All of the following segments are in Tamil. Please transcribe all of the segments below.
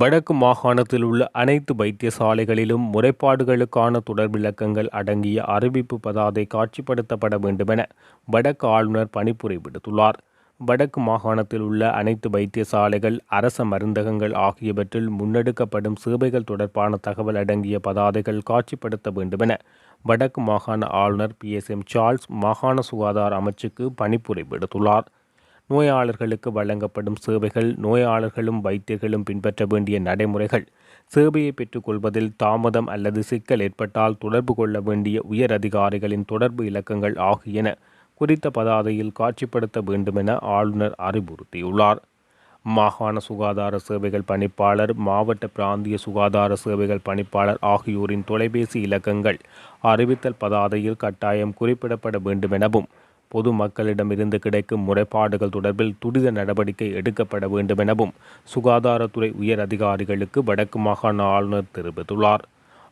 வடக்கு மாகாணத்தில் உள்ள அனைத்து வைத்தியசாலைகளிலும் முறைப்பாடுகளுக்கான தொடர் விளக்கங்கள் அடங்கிய அறிவிப்பு பதாதை காட்சிப்படுத்தப்பட வேண்டுமென வடக்கு ஆளுநர் பணிப்புரை விடுத்துள்ளார். வடக்கு மாகாணத்தில் உள்ள அனைத்து வைத்தியசாலைகள் அரச மருந்தகங்கள் ஆகியவற்றில் முன்னெடுக்கப்படும் சேவைகள் தொடர்பான தகவல் அடங்கிய பதாதைகள் காட்சிப்படுத்த வேண்டுமென வடக்கு மாகாண ஆளுநர் பி எஸ் எம் சார்ல்ஸ் மாகாண சுகாதார அமைச்சுக்கு பணிப்புரை விடுத்துள்ளார். நோயாளர்களுக்கு வழங்கப்படும் சேவைகள் நோயாளர்களும் வைத்தியர்களும் பின்பற்ற வேண்டிய நடைமுறைகள். சேவையை பெற்றுக்கொள்வதில் தாமதம் அல்லது சிக்கல் ஏற்பட்டால் தொடர்பு கொள்ள வேண்டிய உயர் அதிகாரிகளின் தொடர்பு இலக்கங்கள் ஆகியன குறித்த பதாதையில் காட்சிப்படுத்த வேண்டுமென ஆளுநர் அறிவுறுத்தியுள்ளார். மாகாண சுகாதார சேவைகள் பணிப்பாளர் மாவட்ட பிராந்திய சுகாதார சேவைகள் பணிப்பாளர் ஆகியோரின் தொலைபேசி இலக்கங்கள் அறிவித்தல் பதாதையில் கட்டாயம் குறிப்பிடப்பட பொது மக்களிடமிருந்து கிடைக்கும் முறைப்பாடுகள் தொடர்பில் துரித நடவடிக்கை எடுக்கப்பட வேண்டும் எனவும் சுகாதாரத்துறை உயர் அதிகாரிகளுக்கு வடக்கு மாகாண ஆளுநர் தெரிவித்துள்ளார்.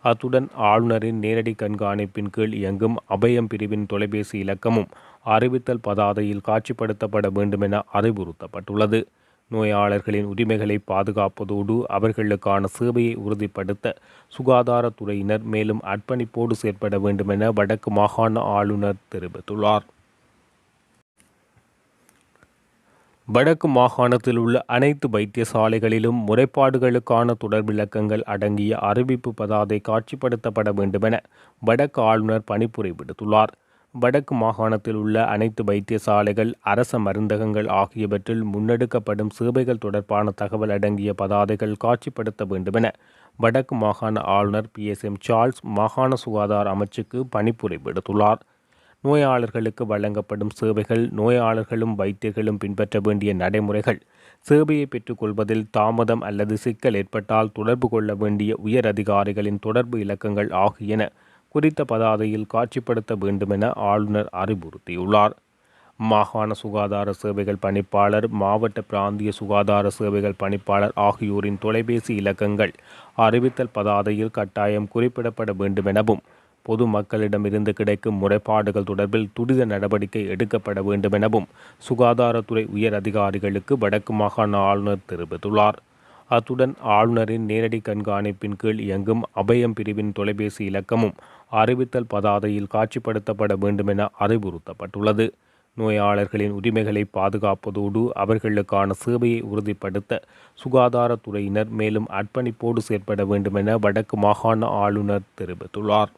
அத்துடன் ஆளுநரின் நேரடி கண்காணிப்பின் கீழ் இயங்கும் அபயம் பிரிவின் தொலைபேசி இலக்கமும் அறிவித்தல் பதாதையில் காட்சிப்படுத்தப்பட வேண்டும் என அறிவுறுத்தப்பட்டுள்ளது. நோயாளர்களின் உரிமைகளை பாதுகாப்பதோடு அவர்களுக்கான சேவையை உறுதிப்படுத்த சுகாதாரத்துறையினர் மேலும் அர்ப்பணிப்போடு செயற்பட வேண்டும் என வடக்கு மாகாண ஆளுநர் தெரிவித்துள்ளார். வடக்கு மாகாணத்தில் உள்ள அனைத்து வைத்தியசாலைகளிலும் முறைப்பாடுகளுக்கான தொடர் விளக்கங்கள் அடங்கிய அறிவிப்பு பதாதை காட்சிப்படுத்தப்பட வேண்டுமென வடக்கு ஆளுநர் பணிப்புரை விடுத்துள்ளார் வடக்கு மாகாணத்தில் உள்ள அனைத்து வைத்தியசாலைகள் அரச மருந்தகங்கள் ஆகியவற்றில் முன்னெடுக்கப்படும் சேவைகள் தொடர்பான தகவல் அடங்கிய பதாதைகள் காட்சிப்படுத்த வேண்டுமென வடக்கு மாகாண ஆளுநர் பி எஸ் எம் சார்ல்ஸ் மாகாண சுகாதார அமைச்சுக்கு பணிப்புரை விடுத்துள்ளார் நோயாளர்களுக்கு வழங்கப்படும் சேவைகள் நோயாளர்களும் வைத்தியர்களும் பின்பற்ற வேண்டிய நடைமுறைகள். சேவையை பெற்றுக்கொள்வதில் தாமதம் அல்லது சிக்கல் ஏற்பட்டால் தொடர்பு கொள்ள வேண்டிய உயர் அதிகாரிகளின் தொடர்பு இலக்கங்கள் ஆகியன குறித்த பதாதையில் காட்சிப்படுத்த வேண்டுமென ஆளுநர் அறிவுறுத்தியுள்ளார். மாகாண சுகாதார சேவைகள் பணிப்பாளர் மாவட்ட பிராந்திய சுகாதார சேவைகள் பணிப்பாளர் ஆகியோரின் தொலைபேசி இலக்கங்கள் அறிவித்தல் பதாதையில் கட்டாயம் குறிப்பிடப்பட வேண்டுமெனவும் பொதுமக்களிடமிருந்து கிடைக்கும் முறைப்பாடுகள் தொடர்பில் துரித நடவடிக்கை எடுக்கப்பட வேண்டும் எனவும் சுகாதாரத்துறை உயர் அதிகாரிகளுக்கு வடக்கு மாகாண ஆளுநர் தெரிவித்துள்ளார். அத்துடன் ஆளுநரின் நேரடி கண்காணிப்பின் கீழ் இயங்கும் அபயம் பிரிவின் தொலைபேசி இலக்கமும் அறிவித்தல் பதாதையில் காட்சிப்படுத்தப்பட வேண்டும் என அறிவுறுத்தப்பட்டுள்ளது. நோயாளர்களின் உரிமைகளை பாதுகாப்பதோடு அவர்களுக்கான சேவையை உறுதிப்படுத்த சுகாதாரத்துறையினர் மேலும் அர்ப்பணிப்போடு செயற்பட வேண்டும் என வடக்கு மாகாண ஆளுநர் தெரிவித்துள்ளார்.